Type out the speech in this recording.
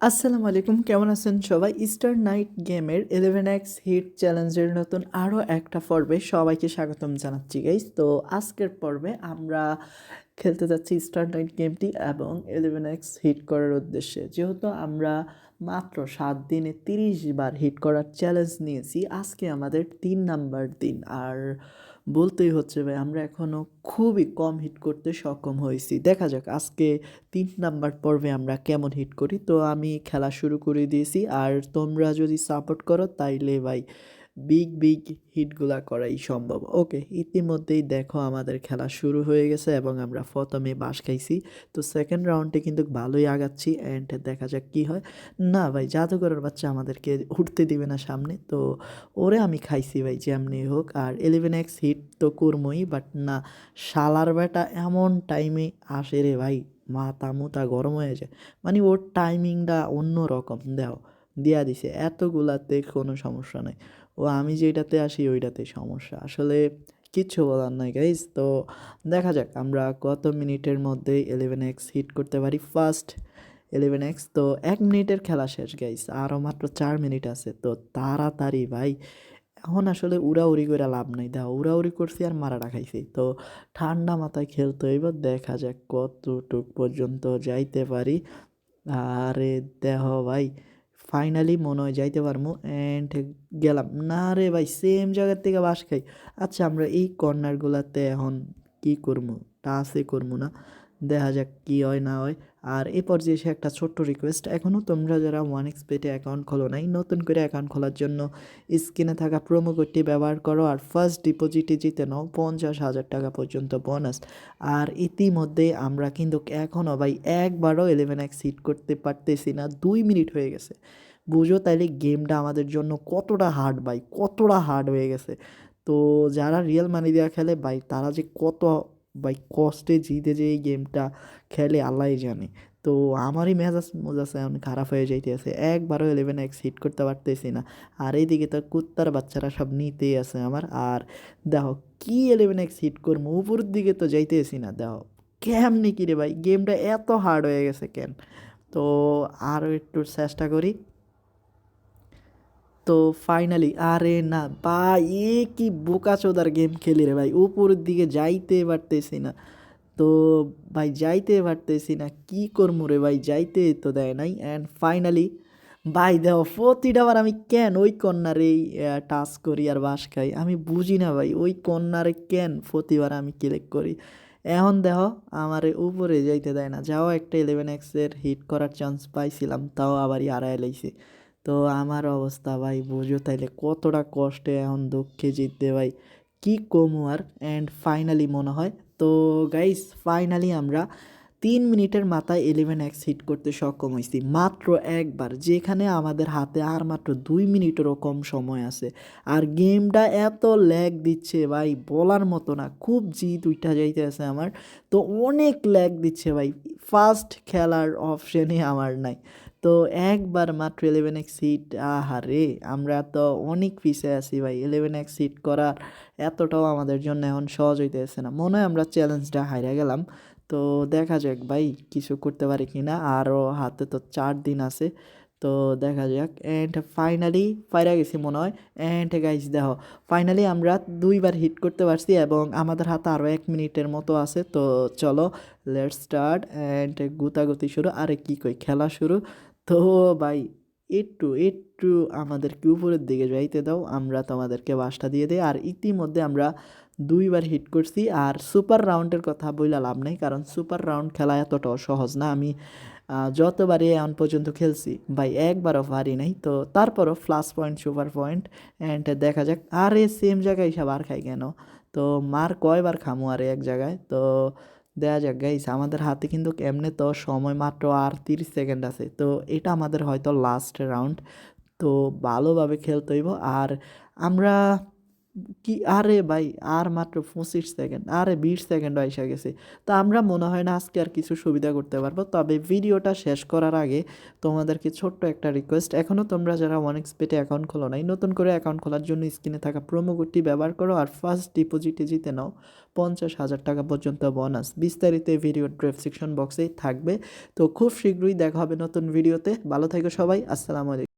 আসসালামু আলাইকুম, কেমন আছেন সবাই? ইস্টার নাইট গেমের ইলেভেন এক্স হিট চ্যালেঞ্জের নতুন আরও একটা পর্বে সবাইকে স্বাগতম জানাচ্ছি গাইস তো আজকের পর্বে আমরা খেলতে যাচ্ছি ইস্টার নাইট গেমটি এবং ইলেভেন এক্স হিট করার উদ্দেশ্যে। যেহেতু আমরা মাত্র সাত দিনে তিরিশ বার হিট করার চ্যালেঞ্জ নিয়েছি, আজকে আমাদের তিন নাম্বার দিন। আর বলতেই হচ্ছে, ভাই, আমরা এখনও খুবই কম হিট করতে সক্ষম হয়েছি। দেখা যাক আজকে তিন নাম্বার পর্বে আমরা কেমন হিট করি। তো আমি খেলা শুরু করে দিয়েছি, আর তোমরা যদি সাপোর্ট করো তাইলে ভাই বিগ বিগ হিটগুলা করাই সম্ভব। ওকে ইতিমধ্যেই দেখো আমাদের খেলা শুরু হয়ে গেছে এবং আমরা প্রথমে বাস খাইছি। তো সেকেন্ড রাউন্ডে কিন্তু ভালোই আগাচ্ছি অ্যান্ড দেখা যাক কি হয়। না ভাই, জাদুঘরের বাচ্চা আমাদেরকে উঠতে দিবে না সামনে। তো ওরে আমি খাইছি ভাই, যেমনি হোক। আর ইলেভেন এক্স হিট তো করমই বাট না, শালার বেটা এমন টাইমে আসে রে ভাই, মাথা মুতা গরম হয়ে যায়। মানে ওর টাইমিংটা অন্য রকম দেও দিয়া দিছে। এতগুলাতে কোনো সমস্যা নাই। ও আমি যেটাতে আসি, ওইটাতে সমস্যা। আসলে কিচ্ছু বলার নাই গাইজ তো দেখা যাক, আমরা কত মিনিটের মধ্যে ইলেভেন এক্স হিট করতে পারি। ফার্স্ট ইলেভেন এক্স তো এক মিনিটের খেলা শেষ গাইজ আরও মাত্র চার মিনিট আছে, তো তাড়াতাড়ি, ভাই। এখন আসলে উড়াউড়ি করে লাভ নাই। দেখো উড়াউড়ি করছি আর মারাটা খাইছি। তো ঠান্ডা মাথায় খেলতে হইব, দেখা যাক কতটুক পর্যন্ত যাইতে পারি। আরে দেহ, ভাই। ফাইনালি মনে হয় যাইতে পারব অ্যান্ড গেলাম। না রে ভাই সেম জায়গার থেকে বাস খাই। আচ্ছা আমরা এই কর্নারগুলোতে এখন কি করব টাসে করব না। দেখা যাক কী হয়, না হয়। আর এ পর্যায়ে এসে একটা ছোট্ট রিকোয়েস্ট এখনও তোমরা যারা ওয়ান এক্সপেটে অ্যাকাউন্ট খোলো নাই, নতুন করে অ্যাকাউন্ট খোলার জন্য স্ক্রিনে থাকা প্রোমো কোডটি ব্যবহার করো আর ফার্স্ট ডিপোজিটে জিতে নাও পঞ্চাশ হাজার টাকা পর্যন্ত বোনাস আর ইতিমধ্যে আমরা কিন্তু এখনও ভাই একবারও ইলেভেন এক্স হিট করতে পারতেছি না, দুই মিনিট হয়ে গেছে। বুঝো তাইলে গেমটা আমাদের জন্য কতটা হার্ড ভাই, কতটা হার্ড হয়ে গেছে। তো যারা রিয়েল মানি দেওয়া খেলে ভাই, তারা যে কত ভাই কষ্টে জিতে যে এই গেমটা খেলে আল্লাহ জানে। তো আমারই মেজাজ মোজাজ এখন খারাপ হয়ে যাইতেছে। একবারও ইলেভেন এক্স হিট করতে পারতেছি না। আর এইদিকে তো কুত্তার বাচ্চারা সব নিতেই আছে আমার। আর দেখো কি ইলেভেন এক্স হিট করব উপরের দিকে তো যাইতেছি না। দেখো কেমনি কি রে ভাই গেমটা এত হার্ড হয়ে গেছে কেন? তো আরও একটু চেষ্টা করি। তো ফাইনালি আরে না, ভাই, এ কি বোকাচোদার গেম খেলি রে ভাই। উপরের দিকে যাইতে পারতেছি না। তো ভাই, যাইতে পারতেছি না, কি করব রে ভাই? যাইতে তো দেয় নাই। অ্যান্ড ফাইনালি ভাই, দেখো, প্রতিটা বার আমি কেন ওই কন্যারেই টাচ করি আর বাস খাই? আমি বুঝি না ভাই, ওই কন্যারে কেন প্রতিবার আমি ক্লিক করি? এখন দেখো, আমার উপরে যাইতে দেয় না। যাও একটা ইলেভেন এক্সের হিট করার চান্স পাইছিলাম, তাও আবারই হারায় লাইছে। তো আমার অবস্থা ভাই বুঝো তাইলে কতটা কষ্টে এখন দুঃখে জিততে ভাই। কি কমু আর? অ্যান্ড ফাইনালি মনে হয়। তো গাইস ফাইনালি আমরা তিন মিনিটের মাথায় ইলেভেন এক্স হিট করতে সক্ষম হয়েছি মাত্র একবার, যেখানে আমাদের হাতে আর মাত্র দুই মিনিটেরও কম সময় আছে। আর গেমটা এত ল্যাগ দিচ্ছে ভাই, বলার মতো না। খুব জিত উইটা যাইতে আছে আমার। তো অনেক ল্যাগ দিচ্ছে ভাই। ফার্স্ট খেলার অপশানে আমার নাই। তো একবার মাত্র ইলেভেন এক্স সিট আহারে, আমরা তো অনেক পিছিয়ে আছি ভাই। ইলেভেন এক্স সিট করার এতটাও আমাদের জন্য এখন সহজ হইতেছে না। মনে হয় আমরা চ্যালেঞ্জটা হারিয়ে গেলাম। তো দেখা যাক ভাই, কিছু করতে পারি কি না আরও হাতে তো চার দিন আছে। তো দেখা যাক। অ্যান্ড ফাইনালি পাইরা গেছি মনে হয়। অ্যান্ড গাইজ দেখো ফাইনালি আমরা দুইবার হিট করতে পারছি এবং আমাদের হাতে আরও এক মিনিটের মতো আছে। তো চলো লেট স্টার্ট অ্যান্ড গুতাগুতি শুরু। আরে কী কই, খেলা শুরু। তো ভাই, একটু একটু আমাদেরকে উপরের দিকে যাইতে দাও। আমরা তোমাদেরকে বাসটা দিয়ে দিই। আর ইতিমধ্যে আমরা দুইবার হিট করছি। আর সুপার রাউন্ডের কথা বইলা লাভ নেই, কারণ সুপার রাউন্ড খেলা এতটাও সহজ না। আমি যতবারই এখন পর্যন্ত খেলছি, ভাই, একবারও পারি নাই। তো তারপরও plus point super point and দেখা যাক। আর এ সেম জায়গায় সব আর খাই কেন? তো মার কয়বার খামো আরে এক জায়গায়? তো দেয়া যাক গাইস আমাদের হাতে কিন্তু এমনি তো সময় মাত্র আর তিরিশ সেকেন্ড আছে। তো এটা আমাদের হয়তো লাস্ট রাউন্ড তো ভালোভাবে খেলতে হইব। আর আমরা কি আরে ভাই, আর মাত্র পঁচিশ সেকেন্ড আরে বিশ সেকেন্ড আইসা গেছে। তো আমরা মনে হয় না আজকে আর কিছু সুবিধা করতে পারব। তবে ভিডিওটা শেষ করার আগে তোমাদেরকে ছোট্ট একটা রিকোয়েস্ট এখনও তোমরা যারা ওয়ান এক্সপেটে অ্যাকাউন্ট খোলো নাই, নতুন করে অ্যাকাউন্ট খোলার জন্য স্ক্রিনে থাকা প্রোমো কোডটি ব্যবহার করো আর ফার্স্ট ডিপোজিটে জিতে নাও পঞ্চাশ হাজার টাকা পর্যন্ত বোনাস বিস্তারিত ভিডিও ডেসক্রিপশন বক্সেই থাকবে। তো খুব শীঘ্রই দেখা হবে নতুন ভিডিওতে ভালো থেকো সবাই, আসসালামু আলাইকুম।